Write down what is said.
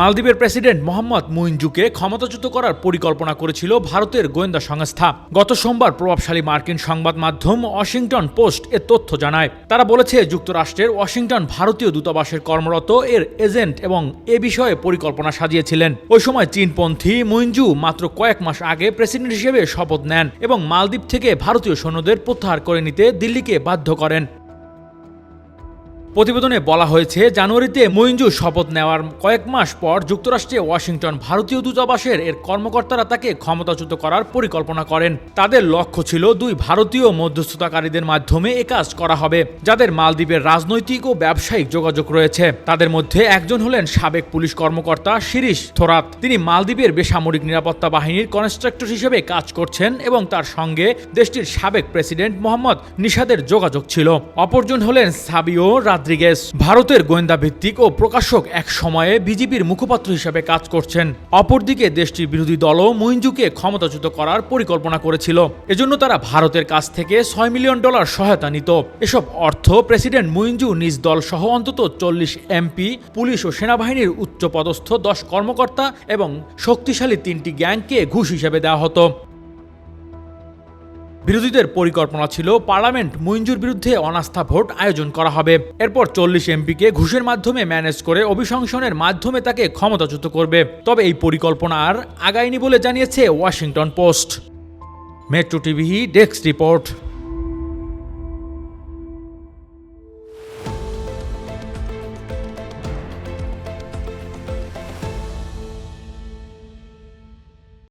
মালদ্বীপের প্রেসিডেন্ট মোহাম্মদ মুইনজুকে ক্ষমতাচ্যুত করার পরিকল্পনা করেছিল ভারতের গোয়েন্দা সংস্থা। গত সোমবার প্রভাবশালী মার্কিন সংবাদ মাধ্যম ওয়াশিংটন পোস্ট এ তথ্য জানায়। তারা বলেছে, যুক্তরাষ্ট্রের ওয়াশিংটন ভারতীয় দূতাবাসের কর্মরত এর এজেন্ট এবং এ বিষয়ে পরিকল্পনা সাজিয়েছিলেন। ওই সময় চীনপন্থী মুইনজু মাত্র কয়েক মাস আগে প্রেসিডেন্ট হিসেবে শপথ নেন এবং মালদ্বীপ থেকে ভারতীয় সৈন্যদের প্রত্যাহার করে নিতে দিল্লিকে বাধ্য করেন। প্রতিবেদনে বলা হয়েছে, জানুয়ারিতে মইনজু শপথ নেওয়ার কয়েক মাস পর যুক্তরাষ্ট্রে ওয়াশিংটন ভারতীয় দূতাবাসের এর কর্মকর্তারা তাকে ক্ষমতাচ্যুত করার পরিকল্পনা করেন। তাদের লক্ষ্য ছিল দুই ভারতীয় মধ্যস্থতাকারীদের মাধ্যমে এ কাজ করা হবে, যাদের মালদ্বীপের রাজনৈতিক ও ব্যবসায়িক যোগাযোগ রয়েছে। তাদের মধ্যে একজন হলেন সাবেক পুলিশ কর্মকর্তা শিরিশ থোরাত। তিনি মালদ্বীপের বেসামরিক নিরাপত্তা বাহিনীর কনস্ট্রাক্টর হিসেবে কাজ করছেন এবং তার সঙ্গে দেশটির সাবেক প্রেসিডেন্ট মোহাম্মদ নিশাদের যোগাযোগ ছিল। অপরজন হলেন সাবিও রাদ্রিগেস ভারতের গোয়েন্দা ভিত্তিক ও প্রকাশক এক সময়ে বিজেপির মুখপাত্র হিসেবে কাজ করছেন। অপরদিকে দেশটির বিরোধী দলও মুইনজুকে ক্ষমতাচ্যুত করার পরিকল্পনা করেছিল। এজন্য তারা ভারতের কাছ থেকে ছয় মিলিয়ন ডলার সহায়তা নিত। এসব অর্থ প্রেসিডেন্ট মুইনজু নিজ দল সহ অন্তত চল্লিশ এমপি, পুলিশ ও সেনাবাহিনীর উচ্চপদস্থ দশ কর্মকর্তা এবং শক্তিশালী তিনটি গ্যাংকে ঘুষ হিসেবে দেওয়া হতো। বিরোধীদের পরিকল্পনা ছিল পার্লামেন্ট মুইঞ্জুর বিরুদ্ধে অনাস্থা ভোট আয়োজন করা হবে। এরপর চল্লিশ এমপিকে ঘুষের মাধ্যমে ম্যানেজ করে অভিশংসনের মাধ্যমে তাকে ক্ষমতাচ্যুত করবে। তবে এই পরিকল্পনা আর আগায়নি বলে জানিয়েছে Washington Post. Metro TV desk report.